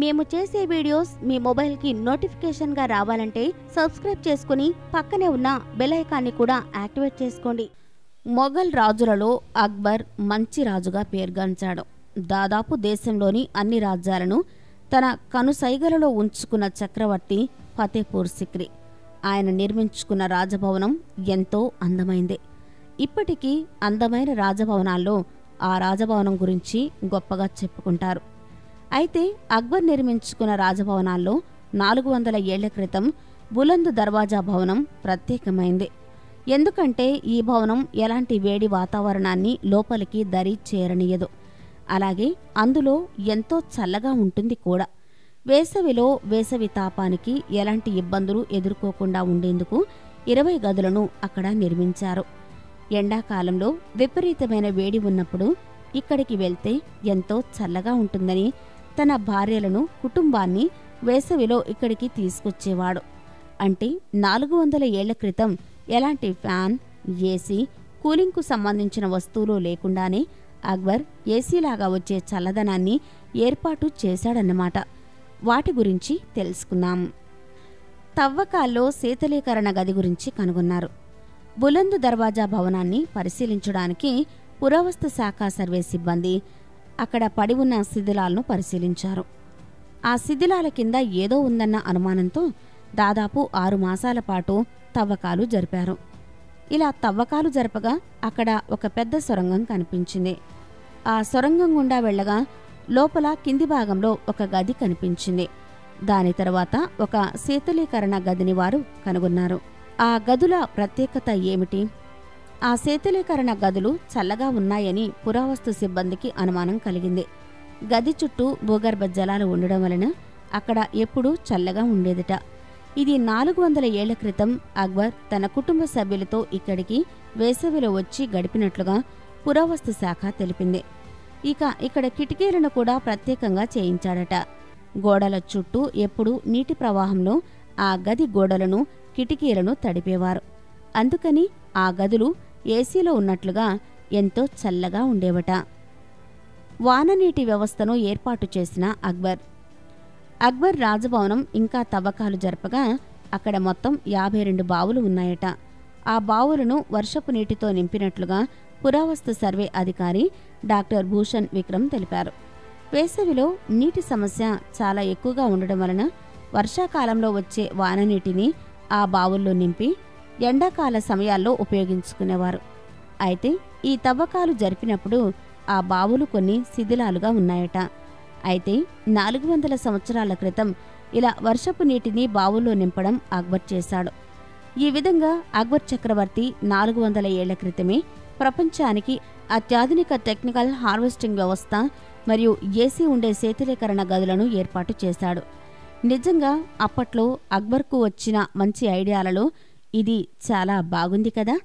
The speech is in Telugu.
మేము చేసే వీడియోస్ మీ మొబైల్కి నోటిఫికేషన్గా రావాలంటే సబ్స్క్రైబ్ చేసుకుని పక్కనే ఉన్న బెల్ ఐకాన్ని కూడా యాక్టివేట్ చేసుకోండి. మొఘల్ రాజులలో అక్బర్ మంచి రాజుగా పేర్గాంచాడు. దాదాపు దేశంలోని అన్ని రాజ్యాలను తన కనుసైగలలో ఉంచుకున్న చక్రవర్తి ఫతేపూర్ సిక్రి. ఆయన నిర్మించుకున్న రాజభవనం ఎంతో అందమైంది. ఇప్పటికీ అందమైన రాజభవనాల్లో ఆ రాజభవనం గురించి గొప్పగా చెప్పుకుంటారు. అయితే అక్బర్ నిర్మించుకున్న రాజభవనాల్లో నాలుగు వందల ఏళ్ళ క్రితం బులంద్ దర్వాజా భవనం ప్రత్యేకమైంది. ఎందుకంటే ఈ భవనం ఎలాంటి వేడి వాతావరణాన్ని లోపలికి దరి చేరనీయదు. అలాగే అందులో ఎంతో చల్లగా ఉంటుంది కూడా. వేసవిలో వేసవి తాపానికి ఎలాంటి ఇబ్బందులు ఎదుర్కోకుండా ఉండేందుకు ఇరవై గదులను అక్కడ నిర్మించారు. ఎండాకాలంలో విపరీతమైన వేడి ఉన్నప్పుడు ఇక్కడికి వెళ్తే ఎంతో చల్లగా ఉంటుందని తన భార్యలను కుటుంబాన్ని వేసవిలో ఇక్కడికి తీసుకొచ్చేవాడు. అంటే నాలుగు వందల ఏళ్ళ క్రితం ఎలాంటి ఫ్యాన్ ఏసీ కూలింగ్కు సంబంధించిన వస్తువులు లేకుండానే అక్బర్ ఏసీలాగా వచ్చే చల్లదనాన్ని ఏర్పాటు చేశాడన్నమాట. వాటి గురించి తెలుసుకుందాం. తవ్వకాల్లో శీతలీకరణ గది గురించి కనుగొన్నారు. బులందు దర్వాజా భవనాన్ని పరిశీలించడానికి పురావస్తు శాఖ సర్వే సిబ్బంది అక్కడ పడి ఉన్న శిథిలాలను పరిశీలించారు. ఆ శిథిలాల కింద ఏదో ఉందన్న అనుమానంతో దాదాపు ఆరు మాసాల పాటు తవ్వకాలు జరిపారు. ఇలా తవ్వకాలు జరపగా అక్కడ ఒక పెద్ద సొరంగం కనిపించింది. ఆ సొరంగం గుండా వెళ్ళగా లోపల కింది భాగంలో ఒక గది కనిపించింది. దాని తర్వాత ఒక శీతలీకరణ గదిని వారు కనుగొన్నారు. ఆ గదుల ప్రత్యేకత ఏమిటి? ఆ శీతలీకరణ గదులు చల్లగా ఉన్నాయని పురావస్తు సిబ్బందికి అనుమానం కలిగింది. గది చుట్టూ భూగర్భ జలాలు ఉండడం వలన అక్కడ ఎప్పుడూ చల్లగా ఉండేదట. ఇది నాలుగు వందల ఏళ్ళ క్రితం అక్బర్ తన కుటుంబ సభ్యులతో ఇక్కడికి వేసవిలో వచ్చి గడిపినట్లుగా పురావస్తు శాఖ తెలిపింది. ఇక ఇక్కడ కిటికీలను కూడా ప్రత్యేకంగా చేయించాడట. గోడల చుట్టూ ఎప్పుడూ నీటి ప్రవాహంలో ఆ గది గోడలను కిటికీలను తడిపేవారు. అందుకని ఆ గదులు ఏసీలో ఉన్నట్లుగా ఎంతో చల్లగా ఉండేవట. వాననీటి వ్యవస్థను ఏర్పాటు చేసిన అక్బర్. అక్బర్ రాజభవనం ఇంకా తవ్వకాలు జరపగా అక్కడ మొత్తం యాభై రెండు బావులు ఉన్నాయట. ఆ బావులను వర్షపు నీటితో నింపినట్లుగా పురావస్తు సర్వే అధికారి డాక్టర్ భూషణ్ విక్రమ్ తెలిపారు. వేసవిలో నీటి సమస్య చాలా ఎక్కువగా ఉండడం వలన వర్షాకాలంలో వచ్చే వాననీటిని ఆ బావుల్లో నింపి ఎండాకాల సమయాల్లో ఉపయోగించుకునేవారు. అయితే ఈ తవ్వకాలు జరిపినప్పుడు ఆ బావులు కొన్ని శిథిలాలుగా ఉన్నాయట. అయితే నాలుగు వందల సంవత్సరాల క్రితం ఇలా వర్షపు నీటిని బావుల్లో నింపడం అక్బర్ చేశాడు. ఈ విధంగా అక్బర్ చక్రవర్తి నాలుగు వందల ఏళ్ళ క్రితమే ప్రపంచానికి అత్యాధునిక టెక్నికల్ హార్వెస్టింగ్ వ్యవస్థ మరియు ఏసీ ఉండే శీతలీకరణ గదులను ఏర్పాటు చేశాడు. నిజంగా అప్పట్లో అక్బర్కు వచ్చిన మంచి ఐడియాలలో ఇది చాలా బాగుంది కదా?